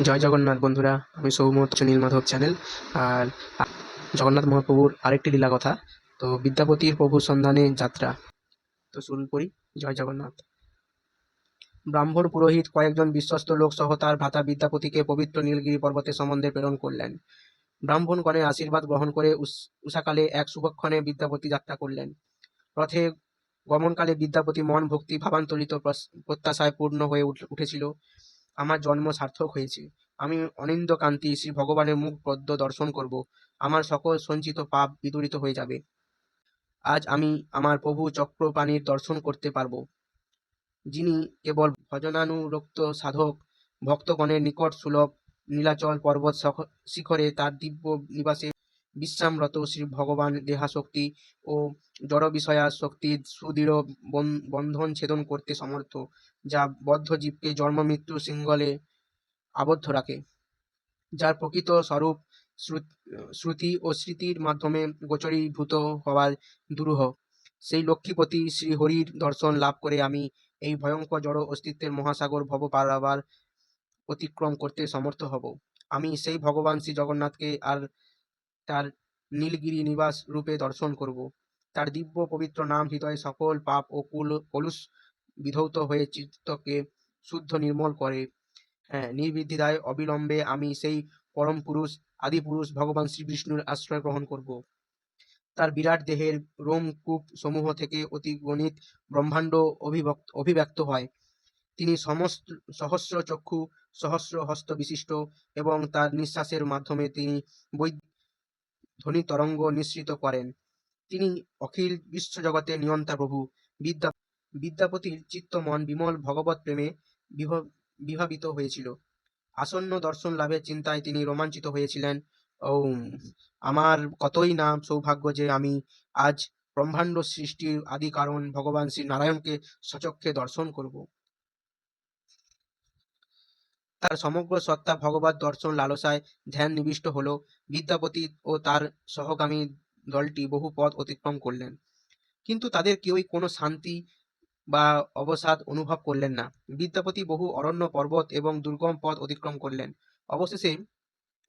জয় জগন্নাথ বন্ধুরা, আমি সৌমত সুনীল মাধব চ্যানেল আর জগন্নাথ মহাপ্রভুর আরেকটি লীলা কথা, তো বিদ্যাপতির প্রভুর সন্ধানে যাত্রা। তো শুরু করি, জয় জগন্নাথ। ব্রাহ্মণ পুরোহিত কয়েকজন বিশ্বস্ত লোক সহ তার ভ্রাতা বিদ্যাপতিকে পবিত্র নীলগিরি পর্বতের সম্বন্ধে প্রেরণ করলেন। ব্রাহ্মণগণের আশীর্বাদ গ্রহণ করে উষাকালে এক শুভক্ষণে বিদ্যাপতি যাত্রা করলেন। রথে গমনকালে বিদ্যাপতি মন ভক্তি, ভাবান্তরিত প্রত্যাশায় পূর্ণ হয়ে উঠ- উঠেছিল। আমার জন্ম সার্থক হয়েছে। আমি অনিন্দ কান্তি শ্রী ভগবানের মুখ পদ্ম দর্শন করব। আমার সকল সঞ্চিত পাপ বিদূরিত হয়ে যাবে। আজ আমি আমার প্রভু চক্রপাণির দর্শন করতে পারব। যিনি কেবল ভজনানুরক্ত সাধক, ভক্তগণের নিকট সুলভ, নীলাচল পর্বত শিখরে তার দিব্য নিবাসে বিশ্রামরত শ্রী ভগবান দেহাশক্তি ও জড় বিষয়া শক্তির সুদৃঢ় বন- বন্ধন ছেদন করতে সমর্থ, যা বদ্ধ জীবকে জন্ম, মৃত্যু শৃঙ্খলে আবদ্ধ রাখে। যার প্রকৃত স্বরূপ শ্রুতি ও স্মৃতির মাধ্যমে গোচরীভূত হওয়ার দুরূহ। সেই লক্ষ্মীপতি শ্রীহরির দর্শন লাভ করে আমি এই ভয়ঙ্কর জড় অস্তিত্বের মহাসাগর ভব পারাবার অতিক্রম করতে সমর্থ হব। আমি সেই ভগবান শ্রী জগন্নাথকে আর তার নীলগিরি নিবাস রূপে দর্শন করব। তার দিব্য পবিত্র নাম হৃদয়ে সকল পাপ ও কুল, কলুষ বিধৌত হয়ে চিত্তকে শুদ্ধ নির্মল করে। হ্যাঁ নির্বিদ্ধিদায় অবিলম্বে আমি সেই পরম পুরুষ, আদি পুরুষ ভগবান শ্রীবিষ্ণুর আশ্রয় গ্রহণ করব। তার বিরাট দেহের রোমকূপ সমূহ থেকে অতি গণিত ব্রহ্মাণ্ড অভিভক্ত, অভিব্যক্ত হয়। তিনি সমস্ত, সহস্র চক্ষু, সহস্র হস্ত বিশিষ্ট এবং তার নিঃশ্বাসের মাধ্যমে তিনি বৈ ধ্বনি তরঙ্গ নিঃসৃত করেন। তিনি অখিল বিশ্বজগতের নিয়ন্তা প্রভু। বিদ্যা, বিদ্যাপতির চিত্ত মন বিমল ভগবত প্রেমে বিভ- বিভাবিত হয়েছিল। আসন্ন দর্শন লাভের চিন্তায় তিনি রোমাঞ্চিত হয়েছিলেন। ও আমার কতই না সৌভাগ্য যে আমি আজ ব্রহ্মাণ্ড সৃষ্টির আদি কারণ ভগবান শ্রী নারায়ণকে সচক্ষে দর্শন করব। তার সমগ্র সত্তা ভগবত দর্শন লালসায় ধ্যান নিবিষ্ট হল। বিদ্যাপতি ও তার সহগামী দলটি বহু পথ অতিক্রম করলেন। কিন্তু তাদের কেউই কোনো শান্তি বা অবসাদ অনুভব করলেন না। বিদ্যাপতি বহু অরণ্য পর্বত এবং দুর্গম পথ অতিক্রম করলেন। অবশেষে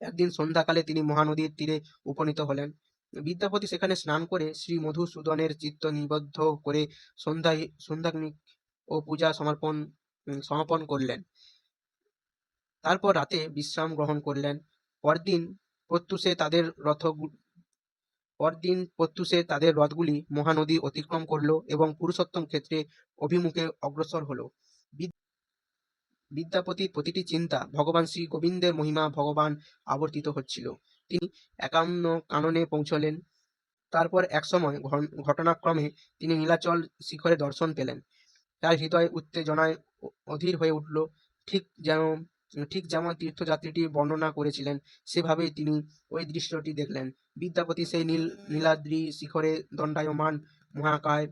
একদিন সন্ধ্যাকালে তিনি মহানদীর তীরে উপনীত হলেন। বিদ্যাপতি সেখানে স্নান করে শ্রী মধুসূদনের চিত্ত নিবদ্ধ করে সন্ধ্যায় সন্ধ্যাগ্নি ও পূজা সমর্পণ সমাপন করলেন। তারপর রাতে বিশ্রাম গ্রহণ করলেন। পরদিন প্রত্যুষে তাদের রথ পরদিন প্রত্যুষে তাদের রথগুলি মহানদী অতিক্রম করল এবং পুরুষোত্তম ক্ষেত্রে অভিমুখে অগ্রসর হলো। বিদ- বিদ্যাপতির প্রতিটি চিন্তা ভগবান শ্রী গোবিন্দের মহিমা ভগবান আবর্তিত হচ্ছিল। তিনি একান্ন কাননে পৌঁছলেন। তারপর একসময় ঘন- ঘটনাক্রমে তিনি নীলাচল শিখরে দর্শন পেলেন। তার হৃদয় উত্তেজনায় অধীর হয়ে উঠল। ঠিক যেন ঠিক যেমন তীর্থযাত্রীটি বর্ণনা করেছিলেন, সেভাবেই তিনি ওই দৃশ্যটি দেখলেন। বিদ্যাপতি সেই নীল, নীলাদ্রি শিখরে দণ্ডায়মান মহাকায়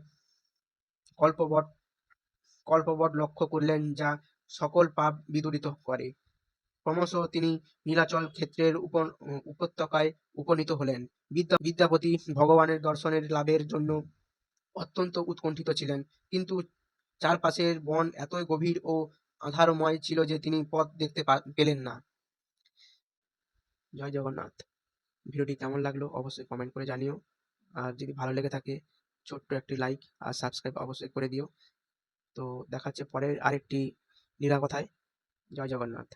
কল্পবট কল্পবট লক্ষ্য করলেন যা সকল পাপ বিদূরিত করে। ক্রমশ তিনি নীলাচল ক্ষেত্রের উপর উপত্যকায় উপনীত হলেন। বিদ্যা, বিদ্যাপতি ভগবানের দর্শনের লাভের জন্য অত্যন্ত উৎকণ্ঠিত ছিলেন, কিন্তু চারপাশের বন এতই গভীর ও আধারময় ছিল যে তিনি পথ দেখতে পেলেন না। জয় জগন্নাথ। ভিডিওটি কেমন লাগল অবশ্যই কমেন্ট করে জানিও। আর যদি ভালো লেগে থাকে, ছোট্ট একটি লাইক আর সাবস্ক্রাইব অবশ্যই করে দিও। তো দেখাচ্ছে পরের আরেকটি নিরাপথায় জয় জগন্নাথ।